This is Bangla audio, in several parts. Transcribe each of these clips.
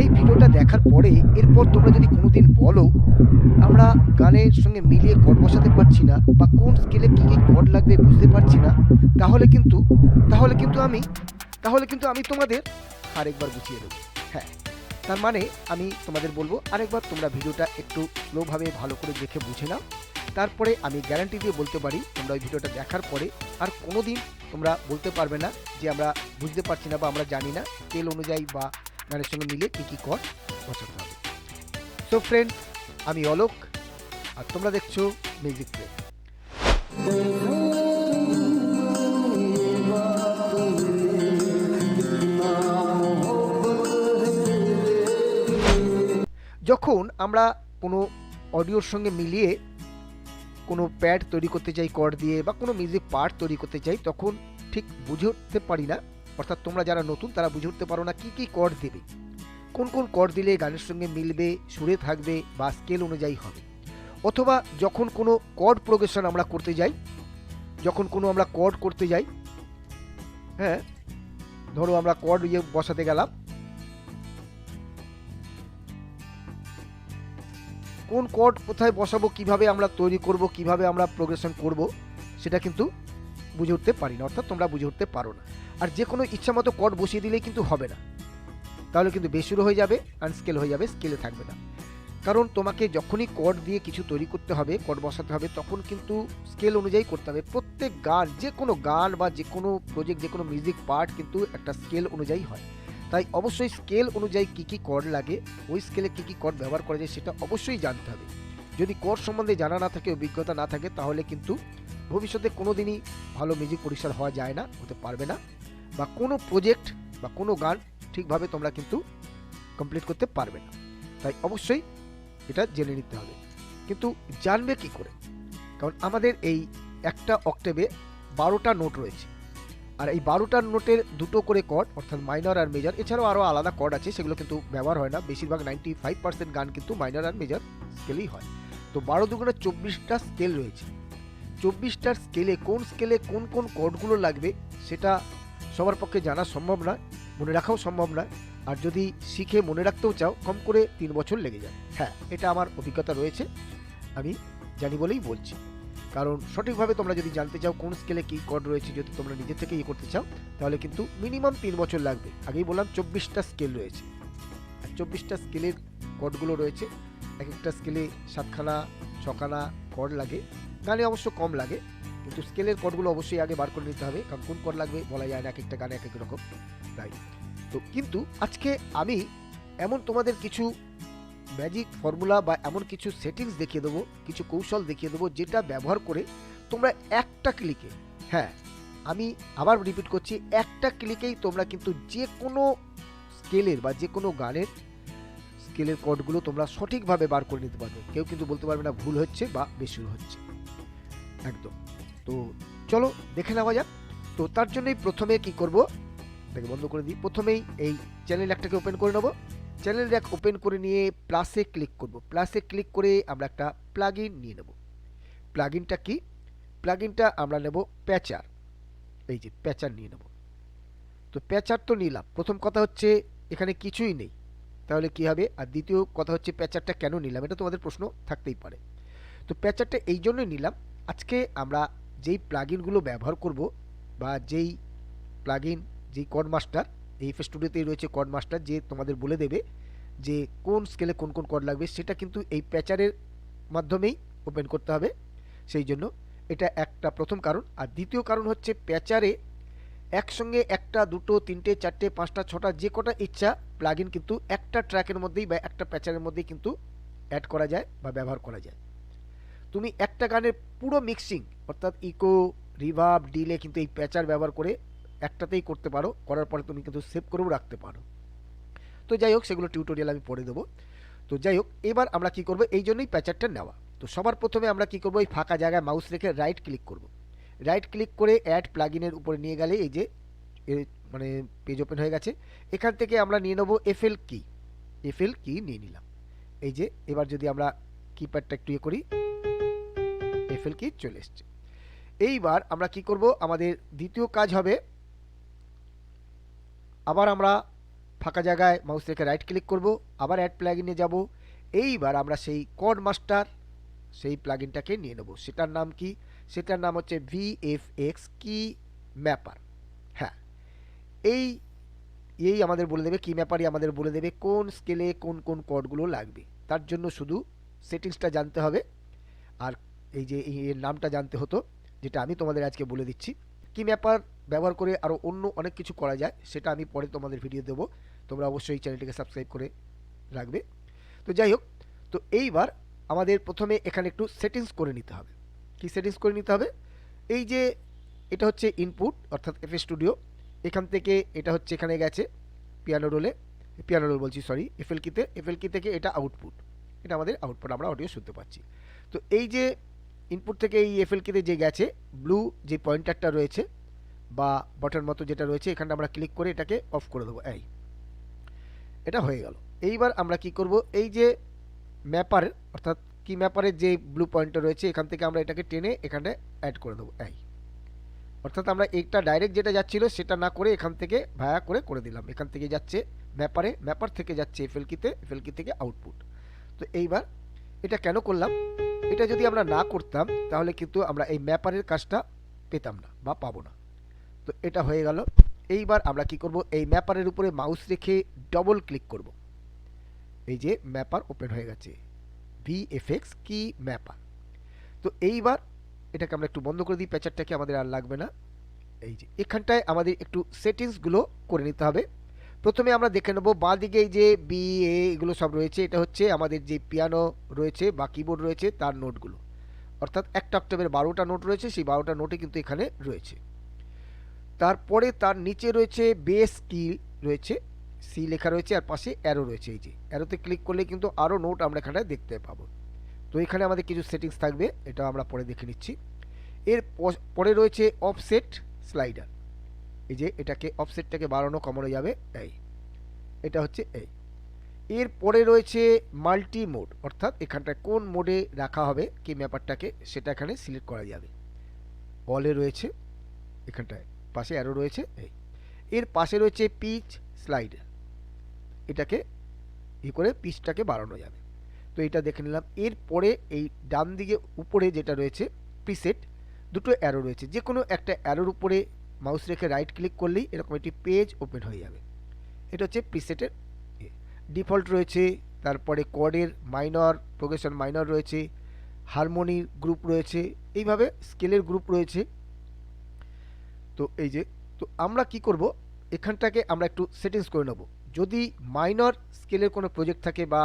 এই ভিডিওটা দেখার পরে এরপর তোমরা যদি কোনোদিন বলো, আমরা গানের সঙ্গে মিলিয়ে কর্ড বসাতে পারছি না বা কোন স্কেলে কী কী কর্ড লাগবে বুঝতে পারছি না, তাহলে কিন্তু তাহলে কিন্তু আমি, তাহলে কিন্তু আমি তোমাদের আরেকবার বুঝিয়ে দেবো হ্যাঁ তার মানে আমি তোমাদের বলব, আরেকবার তোমরা ভিডিওটা একটু স্লোভাবে ভালো করে দেখে বুঝে নাও। তারপরে আমি গ্যারান্টি দিয়ে বলতে পারি, তোমরা ওই ভিডিওটা দেখার পরে আর কোনো দিন তোমরা বলতে পারবে না যে আমরা বুঝতে পারছি না বা আমরা জানি না। স্কেল অনুযায়ী বা গানের সঙ্গে মিলে কী কী কর বসাতে হবে। সো ফ্রেন্ড আমি অলোক, আর তোমরা দেখছ মিউজিক প্লে যখন আমরা কোনো অডিওর সঙ্গে মিলিয়ে কোনো প্যাড তৈরি করতে চাই কর দিয়ে বা কোনো মিউজিক পার্ট তৈরি করতে চাই তখন ঠিক বুঝে উঠতে পারি না অর্থাৎ তোমরা যারা নতুন, তারা বুঝে উঠতে পারো না কী কী কর দেবে। কোন কোন কর দিলে গানের সঙ্গে মিলবে, সুরে থাকবে বা স্কেল অনুযায়ী হবে। অথবা যখন কোনো কর্ড প্রোগ্রেশন আমরা করতে যাই, যখন কোনো আমরা কর্ড করতে যাই হ্যাঁ ধরো আমরা কর্ড ইয়ে বসাতে গেলাম। কোন কর্ড কোথায় বসাবো, কীভাবে আমরা তৈরি করব, কীভাবে আমরা প্রোগ্রেশন করব, সেটা কিন্তু বুঝে উঠতে পারি না, অর্থাৎ তোমরা বুঝে উঠতে পারো না। আর যে কোনো ইচ্ছা মতো কর্ড বসিয়ে দিলেই কিন্তু হবে না। তাহলে কিন্তু বেসুরো হয়ে যাবে, আনস্কেল হয়ে যাবে, স্কেলে থাকবে না। কারণ তোমাকে যখনই কর্ড দিয়ে কিছু তৈরি করতে হবে কর্ড বসাতে হবে, তখন কিন্তু স্কেল অনুযায়ী করতে হবে। প্রত্যেক গান, যে কোনো গান বা যে কোনো প্রজেক্ট যে কোনো মিউজিক পার্ট কিন্তু একটা স্কেল অনুযায়ী হয়। তাই অবশ্যই স্কেল অনুযায়ী কী কী কর্ড লাগে, ওই স্কেলে কী কী কর্ড ব্যবহার করা যায় সেটা অবশ্যই জানতে হবে। যদি কর্ড সম্বন্ধে জানা না থাকে, অভিজ্ঞতা না থাকে, তাহলে কিন্তু ভবিষ্যতে কোনো দিনই ভালো মিউজিক পরিষ্কার হওয়া যায় না, হতে পারবে না। বা কোনো প্রজেক্ট বা কোনো গান ঠিকভাবে তোমরা কিন্তু কমপ্লিট করতে পারবে না। তাই অবশ্যই এটা জেনে নিতে হবে। কিন্তু জানবে কি করে? কারণ আমাদের এই একটা অক্টেভে বারোটা নোট রয়েছে। আর এই বারোটা নোটের দুটো করে কর্ড অর্থাৎ মাইনর আর মেজর এছাড়াও আরও আলাদা কর্ড আছে, সেগুলো কিন্তু ব্যবহার হয় না। বেশিরভাগ নাইনটি ফাইভ পার্সেন্ট গান কিন্তু মাইনর আর মেজর স্কেলেই হয়। তো বারো দুগুণে চব্বিশটা স্কেল রয়েছে। চব্বিশটার স্কেলে কোন স্কেলে কোন কোন কর্ডগুলো লাগবে, সেটা সবার পক্ষে জানা সম্ভব নয়, মনে রাখাও সম্ভব নয়। আর যদি শিখে মনে রাখতেও চাও, কম করে তিন বছর লেগে যায়। হ্যাঁ এটা আমার অভিজ্ঞতা রয়েছে, আমি জানি বলেই বলছি। কারণ সঠিকভাবে তোমরা যদি জানতে চাও কোন স্কেলে কী কর্ড রয়েছে, যদি তোমরা নিজে থেকে ইয়ে করতে চাও, তাহলে কিন্তু মিনিমাম তিন বছর লাগবে। আগেই বললাম চব্বিশটা স্কেল রয়েছে। আর চব্বিশটা স্কেলের কর্ডগুলো রয়েছে। এক একটা স্কেলে সাতখানা, ছখানা কর্ড লাগে। গানে অবশ্য কম লাগে। কিন্তু স্কেলের কর্ডগুলো অবশ্যই আগে বার করে নিতে হবে, কারণ কোন কর্ড লাগবে বলা যায় না, এক একটা গানে এক এক রকম, তাই। তো কিন্তু আজকে আমি এমন তোমাদের কিছু ম্যাজিক ফর্মুলা বা এমন কিছু সেটিংস দেখিয়ে দেবো, কিছু কৌশল দেখিয়ে দেবো, যেটা ব্যবহার করে তোমরা একটা ক্লিকে হ্যাঁ আমি আবার রিপিট করছি, একটা ক্লিকেই তোমরা কিন্তু যে কোনো স্কেলের বা যে কোনো গানের স্কেলের কর্ডগুলো তোমরা সঠিকভাবে বার করে নিতে পারবে। কেউ কিন্তু বলতে পারবে না ভুল হচ্ছে বা বেসুর হচ্ছে। একদম। তো চলো দেখে নেওয়া যাক। তো তার জন্যই প্রথমে কি করব? এটাকে বন্ধ করে দিই। প্রথমেই এই চ্যানেল একটাকে ওপেন করে নেব। চ্যানেল এক ওপেন করে নিয়ে প্লাসে ক্লিক করব। প্লাসে ক্লিক করে আমরা একটা প্লাগ নিয়ে নেব। প্লাগ ইনটা কি? প্লাগ ইনটা আমরা নেব প্যাচার এই যে প্যাচার নিয়ে নেব। তো প্যাচার তো নিলাম। প্রথম কথা হচ্ছে এখানে কিছুই নেই। তাহলে কি হবে? আর দ্বিতীয় কথা হচ্ছে প্যাচারটা কেন নিলাম? এটা তোমাদের প্রশ্ন থাকতেই পারে। তো প্যাচারটা এই জন্যই নিলাম। আজকে আমরা যেই প্লাগইনগুলো ব্যবহার করব বা যেই প্লাগইন যেই কড মাস্টার এই স্টুডিওতেই রয়েছে কড মাস্টার যে তোমাদের বলে দেবে যে কোন স্কেলে কোন কোন কড লাগবে, সেটা কিন্তু এই প্যাচারের মাধ্যমেই ওপেন করতে হবে। সেই জন্য এটা একটা প্রথম কারণ। আর দ্বিতীয় কারণ হচ্ছে প্যাচারে একসঙ্গে একটা, দুটো, তিনটে, চারটে, পাঁচটা, ছটা, যে কটা ইচ্ছা প্লাগইন কিন্তু একটা ট্র্যাকের মধ্যেই বা একটা প্যাচারের মধ্যেই কিন্তু অ্যাড করা যায় বা ব্যবহার করা যায়। তুমি একটা গানের পুরো মিক্সিং অর্থাৎ ইকো রিভাব ডিলে কিন্তু এই প্যাচার ব্যবহার করে একটাতেই করতে পারো, করার পরে তুমি কিন্তু সেভ করেও রাখতে পারো। তো যাই হোক, সেগুলো টিউটোরিয়াল আমি পড়ে দেবো। তো যাই হোক, এবার আমরা কি করব? এই জন্যই প্যাচারটা নেওয়া। তো সবার প্রথমে আমরা কি করব? এই ফাঁকা জায়গায় মাউস রেখে রাইট ক্লিক করব। রাইট ক্লিক করে অ্যাড প্লাগিনের উপরে নিয়ে গেলে এই যে মানে পেজ ওপেন হয়ে গেছে। এখান থেকে আমরা নিয়ে নেব এফএল কি এফএল কি নিয়ে নিলাম। এই যে, এবার যদি আমরা কিপ্যাডটা একটু ইয়ে করি এফএল কি চলে এসছে। এইবার আমরা কি করব? আমাদের দ্বিতীয় কাজ হবে, আবার আমরা ফাঁকা জায়গায় মাউস রেখে রাইট ক্লিক করব, আবার অ্যাড প্লাগিনে যাব। এইবার আমরা সেই কড মাস্টার সেই প্লাগিনটাকে নিয়ে নেব। সেটার নাম কি? সেটার নাম হচ্ছে ভিএফএক্স কি ম্যাপার হ্যাঁ এই এই আমাদের বলে দেবে কি ম্যাপারই আমাদের বলে দেবে কোন স্কেলে কোন কোন কডগুলো লাগবে। তার জন্য শুধু সেটিংসটা জানতে হবে। আর এই যে এর নামটা জানতে হতো যেটা আমি তোমাদের আজকে বলে দিচ্ছি। কি ম্যাপার ব্যবহার করে আরও অন্য অনেক কিছু করা যায়, সেটা আমি পরে তোমাদের ভিডিও দেবো। তোমরা অবশ্যই এই চ্যানেলটিকে সাবস্ক্রাইব করে রাখবে। তো যাই হোক, তো এইবার আমাদের প্রথমে এখানে একটু সেটিংস করে নিতে হবে। কি সেটিংস করে নিতে হবে? এই যে এটা হচ্ছে ইনপুট অর্থাৎ এফ স্টুডিও এখান থেকে এটা হচ্ছে এখানে গেছে পিয়ানো রোলে পিয়ানো রোল বলছি সরি এফএল কিতে এফএল কি থেকে এটা আউটপুট এটা আমাদের আউটপুট আমরা অডিও শুনতে পাচ্ছি। তো এই যে ইনপুট থেকে এই এফএল কিতে যে গেছে ব্লু যে পয়েন্টারটা রয়েছে বা বটন মতো যেটা রয়েছে এখানে আমরা ক্লিক করে এটাকে অফ করে দেবো, এই। এটা হয়ে গেল। এইবার আমরা কি করব? এই যে ম্যাপার অর্থাৎ কি ম্যাপারের যে ব্লু পয়েন্টটা রয়েছে, এখান থেকে আমরা এটাকে টেনে এখানে অ্যাড করে দেবো, এই। অর্থাৎ আমরা এটা ডাইরেক্ট যেটা যাচ্ছিল, সেটা না করে এখান থেকে ভায়া করে করে দিলাম। এখান থেকে যাচ্ছে ম্যাপারে ম্যাপার থেকে যাচ্ছে এফএলকিতে এফএলকি থেকে আউটপুট তো এইবার এটা কেন করলাম? এটা যদি আমরা না করতাম, তাহলে কিন্তু আমরা এই ম্যাপারের কাজটা পেতাম না বা পাবো না। তো এটা হয়ে গেল। এইবার আমরা কি করব? এই ম্যাপারের উপরে মাউস রেখে ডবল ক্লিক করব। এই যে ম্যাপার ওপেন হয়ে গেছে। ভিএফএক্স কি ম্যাপার? তো এইবার এটাকে আমরা একটু বন্ধ করে দিই, প্যাচারটাকে আমাদের আর লাগবে না। এই যে এখানটায় আমাদের একটু সেটিংসগুলো করে নিতে হবে। প্রথমে আমরা দেখে নেব বাঁ দিকে যে বি এ এগুলো সব রয়েছে, এটা হচ্ছে আমাদের যে পিয়ানো রয়েছে বা কিবোর্ড রয়েছে তার নোটগুলো অর্থাৎ একটা অক্টোবের বারোটা নোট রয়েছে, সেই বারোটা নোটে কিন্তু এখানে রয়েছে। তারপরে তার নিচে রয়েছে বেস কি রয়েছে সি লেখা রয়েছে, আর পাশে অ্যারো রয়েছে এই যে। অ্যারোতে ক্লিক করলে কিন্তু আরও নোট আমরা এখানে দেখতে পাবো। তো এখানে আমাদের কিছু সেটিংস থাকবে, এটা আমরা পরে দেখে নিচ্ছি। এর পরে রয়েছে অফসেট স্লাইডার এই যে এটাকে অফসেটটাকে বাড়ানো কমানো যাবে এই। এটা হচ্ছে এই। এর পরে রয়েছে মাল্টি মোড অর্থাৎ এখানটায় কোন মোডে রাখা হবে কি ম্যাপারটাকে সেটা এখানে সিলেক্ট করা যাবে। অলে রয়েছে এখানটায়, পাশে অ্যারো রয়েছে, এই। এর পাশে রয়েছে পিচ স্লাইড এটাকে ই করে পিচটাকে বাড়ানো যাবে। তো এটা দেখে নিলাম। এরপরে এই ডান দিকে উপরে যেটা রয়েছে প্রিসেট দুটো অ্যারো রয়েছে। যে কোনো একটা অ্যারোর উপরে মাউস রেখে রাইট ক্লিক করলেই এরকম একটি পেজ ওপেন হয়ে যাবে। এটা হচ্ছে প্রিসেটের ডিফল্ট রয়েছে, তারপরে কর্ডের মাইনর প্রোগ্রেশন মাইনর রয়েছে হারমোনির গ্রুপ রয়েছে, এইভাবে স্কেলের গ্রুপ রয়েছে। তো এই যে, তো আমরা কি করব? এখানটাকে আমরা একটু সেটিংস করে নেব। যদি মাইনর স্কেলের কোনো প্রজেক্ট থাকে বা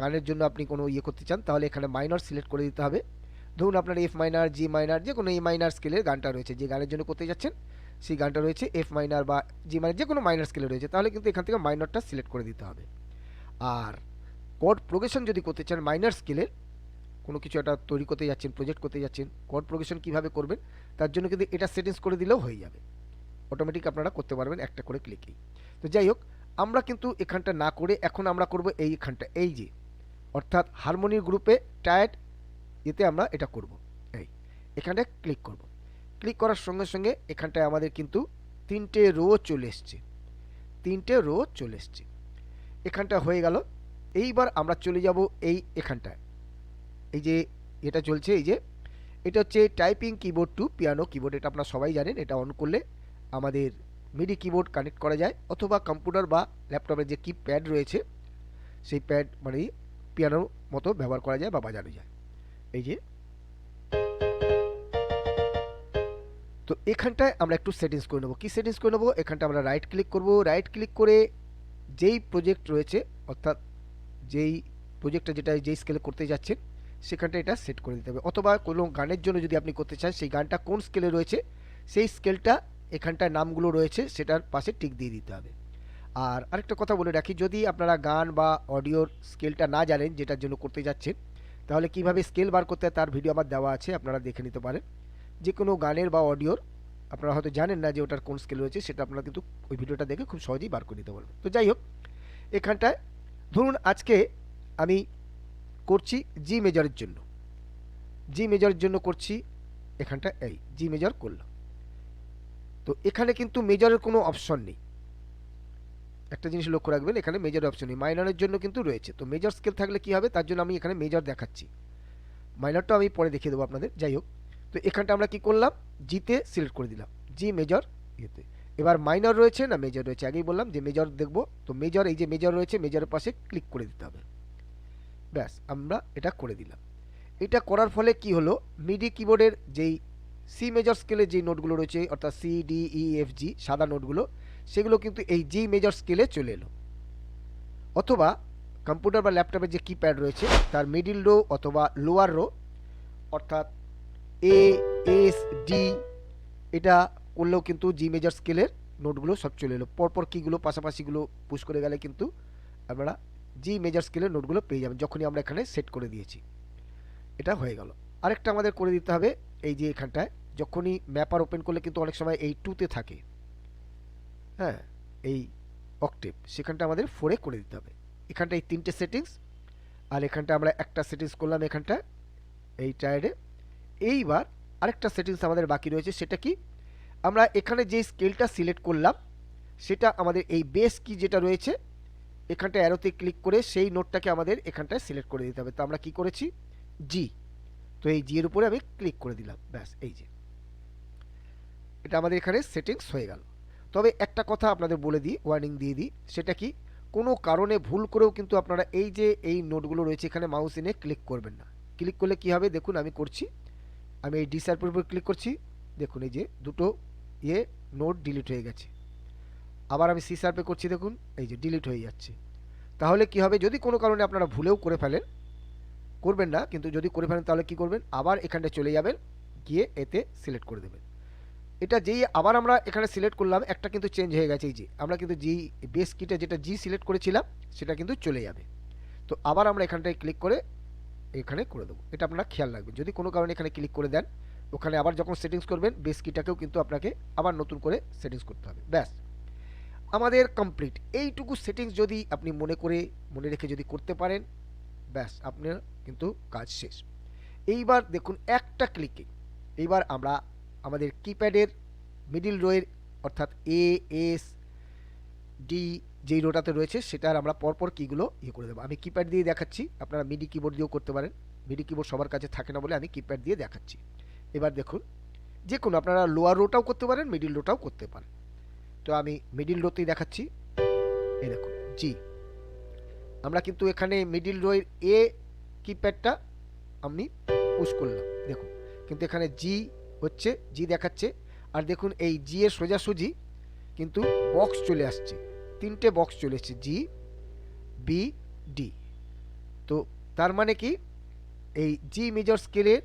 গানের জন্য আপনি কোনো ইয়ে করতে চান, তাহলে এখানে মাইনর সিলেক্ট করে দিতে হবে। ধরুন আপনার এফ মাইনার জি মাইনার যে কোনো এ মাইনার স্কেলের গানটা রয়েছে, যে গানের জন্য করতে যাচ্ছেন, সেই গানটা রয়েছে এফ মাইনার বা জি মাইনার যে কোনো মাইনার স্কেলে রয়েছে, তাহলে কিন্তু এখান থেকে মাইনরটা সিলেক্ট করে দিতে হবে। আর কড প্রোগ্রেশন যদি করতে চান মাইনার স্কেলের কোনো কিছু একটা তৈরি করতে যাচ্ছেন প্রজেক্ট করতে যাচ্ছেন কড প্রোগ্রেশন কীভাবে করবেন, তার জন্য কিন্তু এটা সেটিংস করে দিলেও হয়ে যাবে। অটোমেটিক আপনারা করতে পারবেন একটা করে ক্লিকেই তো যাই হোক, আমরা কিন্তু এখানটা না করে এখন আমরা করব এইখানটা এই যে, অর্থাৎ হারমোনির গ্রুপে টায়ার্ড এতে আমরা এটা করব। এই, এখানে ক্লিক করব। ক্লিক করার সঙ্গে সঙ্গে এখানটায় আমাদের কিন্তু তিনটে রো চলে এসছে। তিনটে রো চলে এসছে। এখানটা হয়ে গেল। এইবার আমরা চলে যাব এই এখানটায়। এই যে এটা চলছে, এই যে এটা হচ্ছে typing keyboard to piano keyboard এটা আপনারা সবাই জানেন, এটা অন করলে আমাদের মিডি কিবোর্ড কানেক্ট করা যায়, অথবা কম্পিউটার বা ল্যাপটপের যে কি প্যাড রয়েছে, সেই প্যাড মানে পিয়ানোর মতো ব্যবহার করা যায় বা বাজানো যায়। এই যে। তো এখানটায় আমরা একটু সেটিংস করে নেব। কী সেটিংস করে নেব? এখানটা আমরা রাইট ক্লিক করব। রাইট ক্লিক করে যেই প্রজেক্ট রয়েছে, অর্থাৎ যেই প্রজেক্টটা যেটা যেই স্কেলে করতে যাচ্ছেন সেখানটা এটা সেট করে দিতে হবে। অথবা কোনো গানের জন্য যদি আপনি করতে চান, সেই গানটা কোন স্কেলে রয়েছে, সেই স্কেলটা এখানটায় নামগুলো রয়েছে, সেটার পাশে টিক দিয়ে দিতে হবে। আর আরেকটা কথা বলে রাখি, যদি আপনারা গান বা অডিওর স্কেলটা না জানেন, যেটার জন্য করতে যাচ্ছেন তাহলে কীভাবে স্কেল বার করতে তার ভিডিও আমার দেওয়া আছে, আপনারা দেখে নিতে পারেন। যে কোনো গানের বা অডিওর আপনারা হয়তো জানেন না যে ওটার কোন স্কেল রয়েছে, সেটা আপনারা কিন্তু ওই ভিডিওটা দেখে খুব সহজেই বার করে নিতে পারবেন। তো যাই হোক, এখানটায় ধরুন আজকে আমি করছি জি মেজরের জন্য। জি মেজরের জন্য করছি এখানটা এই জি মেজর করলাম। তো এখানে কিন্তু মেজরের কোনো অপশন নেই। একটা জিনিস লক্ষ্য রাখবেন, এখানে মেজর অপশন নেই। মাইনরের জন্য কিন্তু রয়েছে। তো মেজর স্কেল থাকলে কি হবে? তার জন্য আমি এখানে মেজর দেখাচ্ছি। মাইনরটা আমি পরে দেখিয়ে দেবো আপনাদের। যাই হোক, তো এখানটা আমরা কি করলাম? জিতে সিলেক্ট করে দিলাম। জি মেজর ইয়েতে এবার মাইনর রয়েছে না মেজর রয়েছে? আগেই বললাম যে মেজর দেখব। তো মেজর এই যে মেজর রয়েছে মেজরের পাশে ক্লিক করে দিতে হবে। ব্যাস, আমরা এটা করে দিলাম। এটা করার ফলে কি হলো? মিডি কিবোর্ডের যেই সি মেজর স্কেলের যে নোটগুলো রয়েছে, অর্থাৎ C D E F G সাদা নোটগুলো সেগুলো কিন্তু এই জি মেজর স্কেলে চলে এলো। অথবা কম্পিউটার বা ল্যাপটপের যে কিপ্যাড রয়েছে, তার মিডিল রো অথবা লোয়ার রো অর্থাৎ এ এস ডি এটা করলেও কিন্তু জি মেজর স্কেলের নোটগুলো সব চলে এলো। পরপর কীগুলো পাশাপাশিগুলো পুশ করে গেলে কিন্তু আমরা জি মেজর স্কেলের নোটগুলো পেয়ে যাবেন, যখনই আমরা এখানে সেট করে দিয়েছি। এটা হয়ে গেল। আরেকটা আমাদের করে দিতে হবে এই যে এখানটায়, যখনই ম্যাপার ওপেন করলে কিন্তু অনেক সময় এই টুতে থাকে। হ্যাঁ এই অকটেপ সেখানটা আমাদের ফোরে করে দিতে হবে। এখানটা এই তিনটে সেটিংস আর এখানটা আমরা একটা সেটিংস করলাম এখানটা, এই টায়ারে এইবার আরেকটা সেটিংস আমাদের বাকি রয়েছে, সেটা কি? আমরা এখানে যে স্কেলটা সিলেক্ট করলাম, সেটা আমাদের এই বেস কি যেটা রয়েছে, এখানটা অ্যারোতে ক্লিক করে সেই নোটটাকে আমাদের এখানটায় সিলেক্ট করে দিতে হবে। তো আমরা কি করেছি? জি তো এই জি এর উপরে আমি ক্লিক করে দিলাম, ব্যাস, এই যে। এটা আমাদের এখানে সেটিংস হয়ে গেল। তবে একটা কথা আপনাদের বলে দিই ওয়ার্নিং দিয়ে দিই, সেটা কি? কোনো কারণে ভুল করেও কিন্তু আপনারা এই যে এই নোটগুলো রয়েছে এখানে মাউস এনে ক্লিক করবেন না। ক্লিক করলে কি হবে? দেখুন আমি করছি। আমি এই ডিসার্পের উপর ক্লিক করছি। দেখুন এই যে দুটো ইয়ে নোট ডিলিট হয়ে গেছে। আবার আমি সি সার্পে করছি, দেখুন, এই যে ডিলিট হয়ে যাচ্ছে। তাহলে কি হবে? যদি কোনো কারণে আপনারা ভুলেও করে ফেলেন, করবেন না, কিন্তু যদি করে ফেলেন তাহলে কি করবেন? আবার এখানটায় চলে যাবেন, গিয়ে এতে সিলেক্ট করে দেবেন। এটা যেই আবার আমরা এখানে সিলেক্ট করলাম, একটা কিন্তু চেঞ্জ হয়ে গেছে এই যে। আমরা কিন্তু জি বেস কিটে যেটা জি সিলেক্ট করেছিলাম, সেটা কিন্তু চলে যাবে। তো আবার আমরা এখানটায় ক্লিক করে এখানে করে দেবো। এটা আপনারা খেয়াল রাখবেন। যদি কোনো কারণে এখানে ক্লিক করে দেন, ওখানে আবার যখন সেটিংস করবেন বেস কিটাকেও কিন্তু আপনাকে আবার নতুন করে সেটিংস করতে হবে। ব্যাস। আমাদের কমপ্লিট এইটুকু সেটিংস যদি আপনি মনে করে, মনে রেখে যদি করতে পারেন, ব্যাস, আপনার কিন্তু কাজ শেষ। এইবার দেখুন একটা ক্লিকে এইবার আমরা আমাদের কিপ্যাডের মিডিল রোয়ের অর্থাৎ এ এস ডি যেই রোটাতে রয়েছে, সেটার আমরা পরপর কীগুলো ইয়ে করে দেবো। আমি কিপ্যাড দিয়ে দেখাচ্ছি, আপনারা মিডি কিবোর্ড দিয়েও করতে পারেন। মিডি কিবোর্ড সবার কাছে থাকে না বলে আমি কিপ্যাড দিয়ে দেখাচ্ছি। এবার দেখুন, যে কোনো আপনারা লোয়ার রোটাও করতে পারেন মিডিল রোটাও করতে পারেন। তো আমি মিডিল রোতেই দেখাচ্ছি। এই দেখুন জি আমরা কিন্তু এখানে মিডিল রোয়ের এ কিপ্যাডটা আমি পুশ করলাম। দেখুন, কিন্তু এখানে জি হচ্ছে জি দেখাচ্ছে। আর দেখুন, এই জি এর সোজাসুজি কিন্তু বক্স চলে আসছে। তিনটে বক্স চলে এসছে জি বি ডি তো তার মানে কি? এই জি মেজর স্কেলের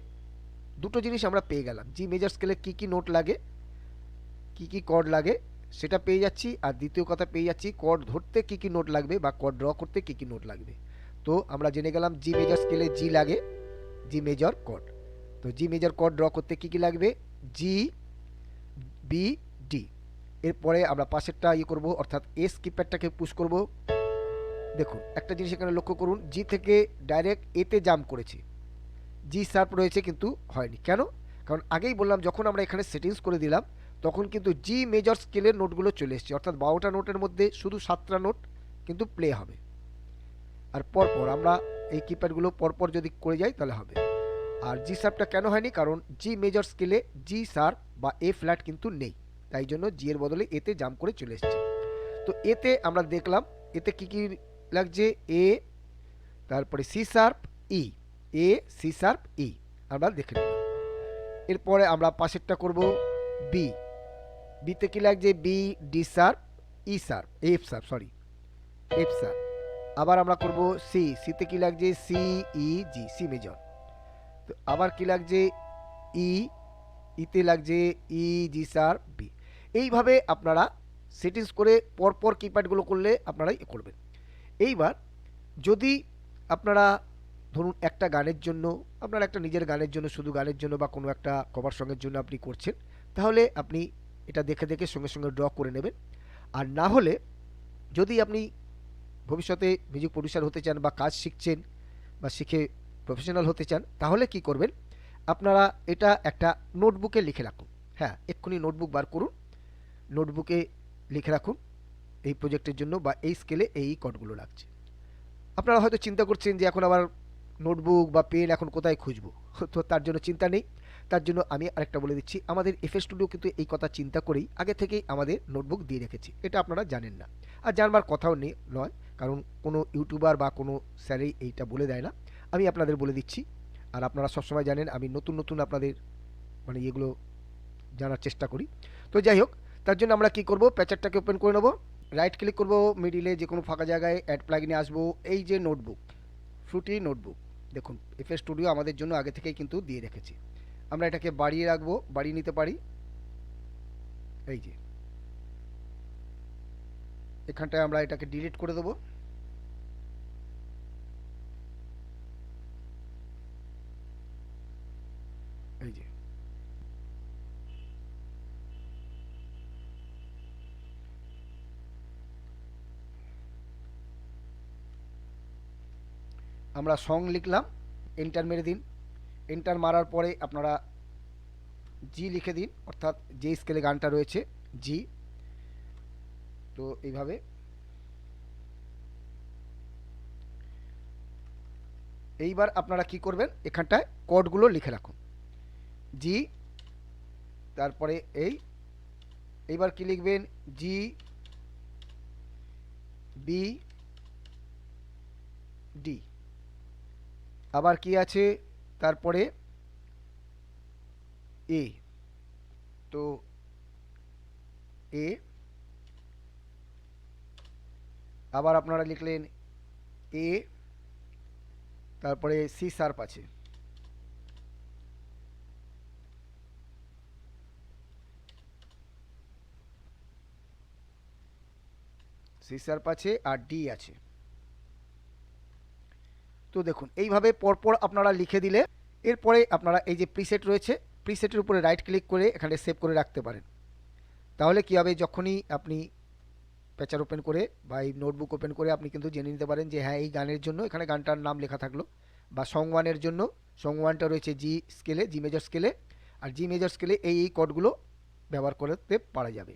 দুটো জিনিস আমরা পেয়ে গেলাম। জি মেজর স্কেলে কী কী নোট লাগে, কি কি কর্ড লাগে, সেটা পেয়ে যাচ্ছি। আর দ্বিতীয় কথা পেয়ে যাচ্ছি কর্ড ধরতে কি কি নোট লাগবে বা কর্ড ড্র করতে কি কি নোট লাগবে। তো আমরা জেনে গেলাম জি মেজর স্কেলে জি লাগে জি মেজর কর্ড তো জি মেজর কর্ড ড্র করতে কি কি লাগবে? জি বি ডি এরপরে আমরা পাশেরটা ইয়ে করব, অর্থাৎ এস কিপ্যাডটাকে পুশ করব। দেখুন, একটা জিনিস এখানে লক্ষ্য করুন জি থেকে ডাইরেক্ট এতে জাম্প করেছি। জি শার্প রয়েছে কিন্তু হয়নি। কেন? কারণ আগেই বললাম, যখন আমরা এখানে সেটিংস করে দিলাম, তখন কিন্তু জি মেজর স্কেলের নোটগুলো চলে এসছে। অর্থাৎ বারোটা নোটের মধ্যে শুধু সাতটা নোট কিন্তু প্লে হবে। আর পরপর আমরা এই কিপ্যাডগুলো পরপর যদি করে যাই, তাহলে হবে। আর জি শার্পটা কেন হয়নি? কারণ জি মেজর স্কেলে জি শার্প বা এ ফ্ল্যাট কিন্তু নেই। তাই জন্য জি এর বদলে এতে জাম্প করে চলে এসছে। তো এতে আমরা দেখলাম এতে কি কি লাগছে? এ তারপরে C sharp E A C sharp E আমরা দেখে নিলাম। এরপরে আমরা পাশেরটা করব বি বিতে কি লাগছে? B D sharp E sharp F sharp sorry F sharp আবার আমরা করব সি সিতে কি লাগছে? C E G C major তো আবার কি লাগছে? ই, ইতে লাগছে ই, জি সার বি। এইভাবে আপনারা সেটিংস করে পরপর কিপ্যাডগুলো করলে আপনারা আপনারাই করবেন। এইবার যদি আপনারা ধরুন একটা গানের জন্য, আপনার একটা নিজের গানের জন্য, শুধু গানের জন্য বা কোনো একটা কভার সঙ্গের জন্য আপনি করছেন, তাহলে আপনি এটা দেখে দেখে সঙ্গে সঙ্গে ড্র করে নেবেন। আর না হলে যদি আপনি ভবিষ্যতে মিউজিক প্রডিউসার হতে চান বা কাজ শিখছেন বা শিখে প্রফেশনাল হতে চান, তাহলে কি করবেন? আপনারা এটা একটা নোটবুকে লিখে রাখুন। হ্যাঁ এক্ষুনি নোটবুক বার করুন। নোটবুকে লিখে রাখুন এই প্রজেক্টের জন্য বা এই স্কেলে এই কডগুলো লাগছে। আপনারা হয়তো চিন্তা করছেন যে এখন আবার নোটবুক বা পেন এখন কোথায় খুঁজবো? তো তার জন্য চিন্তা নেই। তার জন্য আমি আরেকটা বলে দিচ্ছি, আমাদের এফ স্টুডিও কিন্তু এই কথা চিন্তা করেই আগে থেকেই আমাদের নোটবুক দিয়ে রেখেছি। এটা আপনারা জানেন না। আর জানবার কথাও নেই নয়, কারণ কোনো ইউটিউবার বা কোনো স্যারেই এইটা বলে দেয় না। আমি আপনাদের বলে দিচ্ছি। আর আপনারা সবসময় জানেন, আমি নতুন নতুন আপনাদের মানে এগুলো জানার চেষ্টা করি। তো যাই হোক, তার জন্য আমরা কি করব? প্যাচারটাকে ওপেন করে নেব। রাইট ক্লিক করব মিডিলে যে কোনো ফাঁকা জায়গায় অ্যাড প্লাগিনে আসব। এই যে নোটবুক ফ্রুটি নোটবুক দেখুন এফ স্টুডিও আমাদের জন্য আগে থেকেই কিন্তু দিয়ে রেখেছি। আমরা এটাকে বাড়িয়ে রাখব, বাড়িয়ে নিতে পারি। এই যে। এখানটায় আমরা এটাকে ডিলিট করে দেবো এই যে আমরা সং লিখলাম এন্টার মেরে দিন। এন্টার মারার পরে আপনারা জি লিখে দিন, অর্থাৎ যে স্কেলে গানটা রয়েছে জি তো এইভাবে। এইবার আপনারা কি করবেন, এখানটায় কোডগুলো লিখে রাখুন। জি তারপরে এই। এইবার কি লিখবেন? জি বি ডি আবার কি আছে? তারপরে এ তো এ আবার আপনারা লিখলেন এ তারপরে সি শার্প আছে। সি শার্প আছে আর ডি আছে। তো দেখুন, এইভাবে পরপর আপনারা লিখে দিলে এরপরে আপনারা এই যে প্রিসেট রয়েছে প্রিসেটের উপরে রাইট ক্লিক করে এখানে সেভ করে রাখতে পারেন। তাহলে কী হবে, যখনই আপনি প্যাচার ওপেন করে বা এই নোটবুক ওপেন করে আপনি কিন্তু জেনে নিতে পারেন যে হ্যাঁ এই গানের জন্য এখানে গানটার নাম লেখা থাকল বা সং ওয়ানের জন্য সং ওয়ানটা রয়েছে জি স্কেলে জি মেজর স্কেলে আর জি মেজর স্কেলে এই এই কডগুলো ব্যবহার করতে পারা যাবে।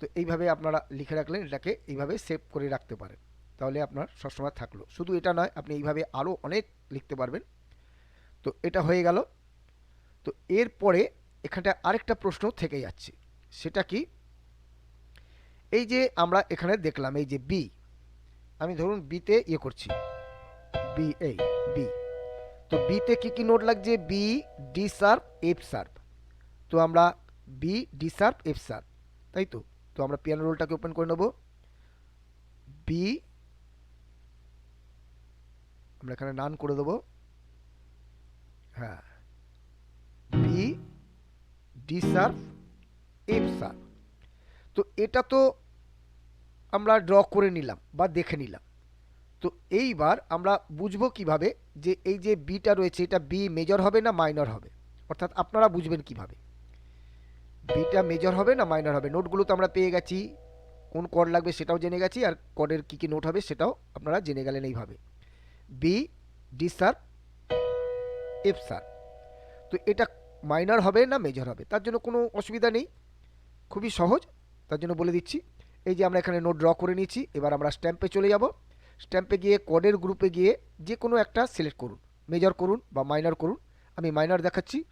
তো এইভাবে আপনারা লিখে রাখলেন, এটাকে এইভাবে সেভ করে রাখতে পারেন। তাহলে আপনার সবসময় থাকল। শুধু এটা নয়, আপনি এইভাবে আরও অনেক লিখতে পারবেন। তো এটা হয়ে গেল। তো এরপরে এখানটা আরেকটা প্রশ্ন থেকে যাচ্ছে। সেটা কি? এই যে আমরা এখানে দেখলাম, এই যে বি আমি ধরুন বিতে ইয়ে করছি। বি এই বি তো বিতে কি কি নোট লাগছে? B D sharp F sharp তো আমরা B D sharp F sharp তাই তো? তো আমরা পিয়ানো রোলটাকে ওপেন করে নেব। বি আমরা এখানে নান করে দেবো। হ্যাঁ। B D sharp F sharp তো এটা তো আমরা ড্র করে নিলাম বা দেখে নিলাম। তো এইবার আমরা বুঝব কীভাবে যে এই যে বিটা রয়েছে, এটা বি মেজর হবে না মাইনর হবে? অর্থাৎ আপনারা বুঝবেন কীভাবে? বিটা মেজর হবে না মাইনর হবে? নোটগুলো তো আমরা পেয়ে গেছি। কোন কড লাগবে সেটাও জেনে গেছি, আর কডের কী কী নোট হবে সেটাও আপনারা জেনে গেলেন এইভাবে। B D sharp F sharp তো এটা মাইনর হবে না মেজর হবে? তার জন্য কোনো অসুবিধা নেই। খুবই সহজ। তার জন্য বলে দিচ্ছি, এই যে আমরা এখানে নোট ড্র করে নিয়েছি, এবার আমরা স্ট্যাম্পে চলে যাব। স্ট্যাম্পে গিয়ে কোডের গ্রুপে গিয়ে যে কোনো একটা সিলেক্ট করুন। মেজর করুন বা মাইনর করুন। আমি মাইনর দেখাচ্ছি।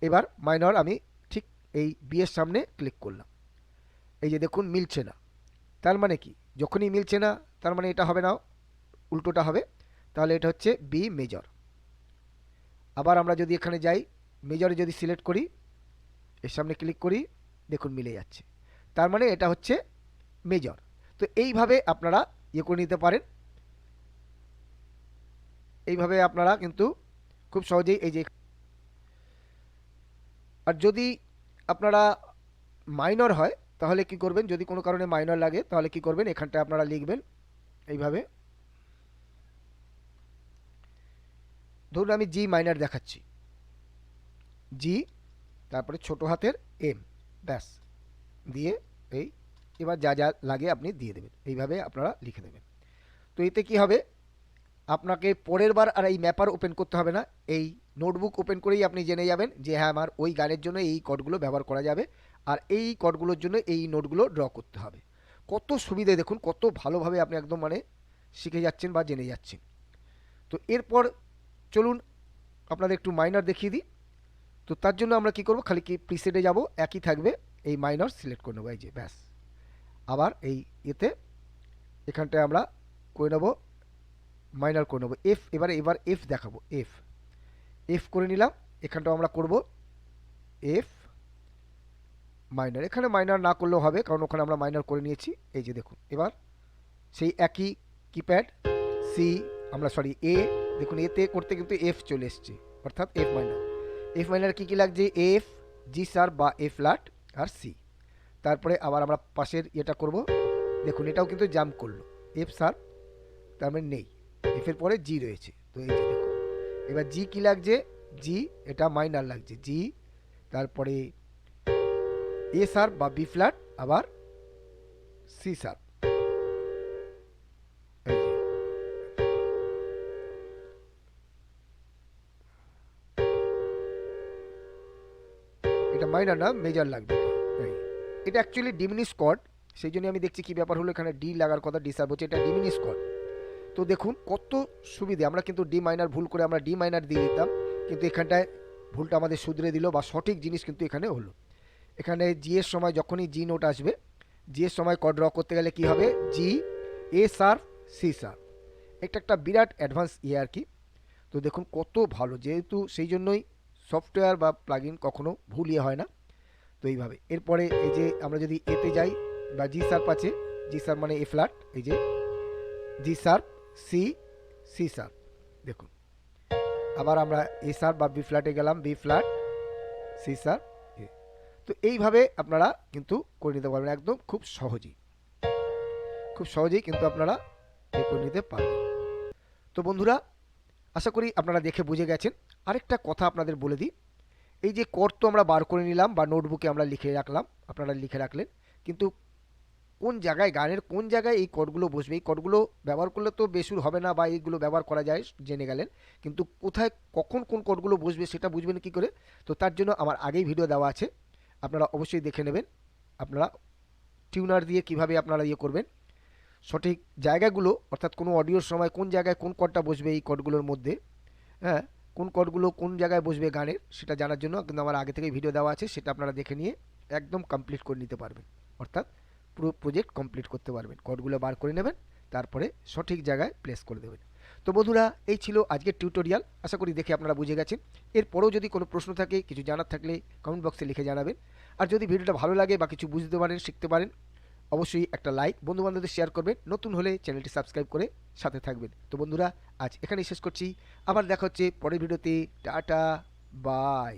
এবার মাইনর আমি ঠিক এই বিয়ের সামনে ক্লিক করলাম। এই যে দেখুন, মিলছে না। তার মানে কি? যখনই মিলছে না, তার মানে এটা হবে না, উল্টোটা হবে। তাহলে এটা হচ্ছে বি মেজর আবার আমরা যদি এখানে যাই মেজরে যদি সিলেক্ট করি, এর সামনে ক্লিক করি, দেখুন মিলে যাচ্ছে। তার মানে এটা হচ্ছে মেজর তো এইভাবে আপনারা ইয়ে করে নিতে পারেন। এইভাবে আপনারা কিন্তু খুব সহজেই এই যে আর যদি আপনারা মাইনর হয়, তাহলে কি করবেন? যদি কোনো কারণে মাইনর লাগে, তাহলে কি করবেন? এখানটায় আপনারা লিখবেন। এইভাবে ধরুন আমি জি মাইনার দেখাচ্ছি। জি তারপরে ছোট হাতের এম ব্যাস। দিয়ে এই, এবার যা যা লাগে আপনি দিয়ে দেবেন। এইভাবে আপনারা লিখে দেবেন। তো এতে কি হবে? আপনাকে পরের বার আর এই ম্যাপার ওপেন করতে হবে না। এই নোটবুক ওপেন করেই আপনি জেনে যাবেন যে হ্যাঁ আমার ওই গানের জন্য এই কডগুলো ব্যবহার করা যাবে আর এই কডগুলোর জন্য এই নোটগুলো ড্র করতে হবে। কত সুবিধে দেখুন, কত ভালোভাবে আপনি একদম মানে শিখে যাচ্ছেন বা জেনে যাচ্ছেন। তো এরপর চলুন আপনাদের একটু মাইনার দেখিয়ে দিই। তো তার জন্য আমরা কি করব? খালি কি প্রিসেটে যাব, একই থাকবে, এই মাইনার সিলেক্ট করে নেব, এই যে, ব্যাস। আবার এই এতে এখানটায় আমরা করে নেব মাইনার করে নেব এফ এবারে, এবার এফ দেখাবো এফ এফ করে নিলাম, এখানটাও আমরা করব এফ মাইনার এখানে মাইনার না করলেও হবে, কারণ ওখানে আমরা মাইনার করে নিয়েছি, এই যে দেখুন, এবার সেই একই কিপ্যাড সি আমরা সরি এ দেখুন, এতে করতে কিন্তু এফ চলে এসছে, অর্থাৎ এফ মাইনার এফ মাইনার কী কী লাগছে? এফ জি সার বা এফ ফ্ল্যাট আর সি তারপরে আবার আমরা পাশের ইয়েটা করব। দেখুন, এটাও কিন্তু জাম্প করল। এফ সার তার মানে নেই। এফের পরে জি রয়েছে। তো এই যে দেখুন, এবার জি কী লাগছে? জি এটা মাইনার লাগছে। জি তারপরে এ সার বা বি ফ্ল্যাট আবার সি সার মাইনার না মেজর লাগবে এটা অ্যাকচুয়ালি ডিমিনিস কর্ড সেই জন্য আমি দেখছি কি ব্যাপার হলো, এখানে ডি লাগার কথা ডি সার্ভ হচ্ছে, এটা ডিমিনিস কর্ড তো দেখুন, কত সুবিধে, আমরা কিন্তু ডি মাইনার ভুল করে আমরা ডি মাইনার দিয়ে দিতাম, কিন্তু এখানটায় ভুলটা আমাদের শুধরে দিল বা সঠিক জিনিস কিন্তু এখানে হলো। এখানে জি এর সময় যখনই জি নোট আসবে জি এর সময় কড ড্র করতে গেলে কি হবে? জি এ সার সি সার এটা একটা বিরাট অ্যাডভান্স ইয়ে আর কি। তো দেখুন, কত ভালো, যেহেতু সেই জন্যই সফটওয়্যার বা প্লাগইন কখনো ভুল ইয়ে হয় না। তো এইভাবে। এরপরে এই যে আমরা যদি এতে যাই, বা জি সার্প আছে জি সার্প মানে এ ফ্ল্যাট এই যে G sharp C C sharp দেখুন। আবার আমরা এ সার্প বা বি ফ্ল্যাটে গেলাম বি ফ্ল্যাট সি সার্প। তো এইভাবে আপনারা কিন্তু করে নিতে পারবেন, একদম খুব সহজেই। খুব সহজেই কিন্তু আপনারা এ করে নিতে পারবেন। তো বন্ধুরা, আশা করি আপনারা দেখে বুঝে গেছেন। আরেকটা কথা আপনাদের বলে দিই এই যে কর তো আমরা বার করে নিলাম বা নোটবুকে আমরা লিখে রাখলাম, আপনারা লিখে রাখলেন, কিন্তু কোন জায়গায় গানের, কোন জায়গায় এই কর্ডগুলো বসবে? এই কর্ডগুলো ব্যবহার করলে তো বেসুর হবে না বা এইগুলো ব্যবহার করা যায়, জেনে গেলেন, কিন্তু কোথায়, কখন কোন কর্ডগুলো বসবে সেটা বুঝবেন কি করে? তো তার জন্য আমার আগেই ভিডিও দেওয়া আছে, আপনারা অবশ্যই দেখে নেবেন, আপনারা টিউনার দিয়ে কীভাবে আপনারা ইয়ে করবেন। সঠিক জায়গাগুলো, অর্থাৎ কোনো অডিওর সময় কোন জায়গায় কোন কর্ডটা বসবে এই কর্ডগুলোর মধ্যে হ্যাঁ? কোন কর্ডগুলো কোন জায়গায় বসবে গানের সেটা জানার জন্য কিন্তু আমার আগে থেকেই ভিডিও দেওয়া আছে, সেটা আপনারা দেখে নিয়ে একদম কমপ্লিট করে নিতে পারবেন। অর্থাৎ পুরো প্রজেক্ট কমপ্লিট করতে পারবেন। কর্ডগুলো বার করে নেবেন, তারপরে সঠিক জায়গায় প্লেস করে দেবেন। তো বন্ধুরা, এই ছিল আজকের টিউটোরিয়াল আশা করি দেখে আপনারা বুঝে গেছেন। এরপরেও যদি কোনো প্রশ্ন থাকে, কিছু জানার থাকলে কমেন্ট বক্সে লিখে জানাবেন। আর যদি ভিডিওটা ভালো লাগে বা কিছু বুঝতে পারেন, শিখতে পারেন অবশ্যই একটা লাইক বন্ধু বান্ধবদের শেয়ার করবেন, নতুন হলে চ্যানেলটি সাবস্ক্রাইব করে সাথে থাকবেন। তো বন্ধুরা, আজ এখানেই শেষ করছি। আবার দেখা হচ্ছে পরের ভিডিওতে। Tata bye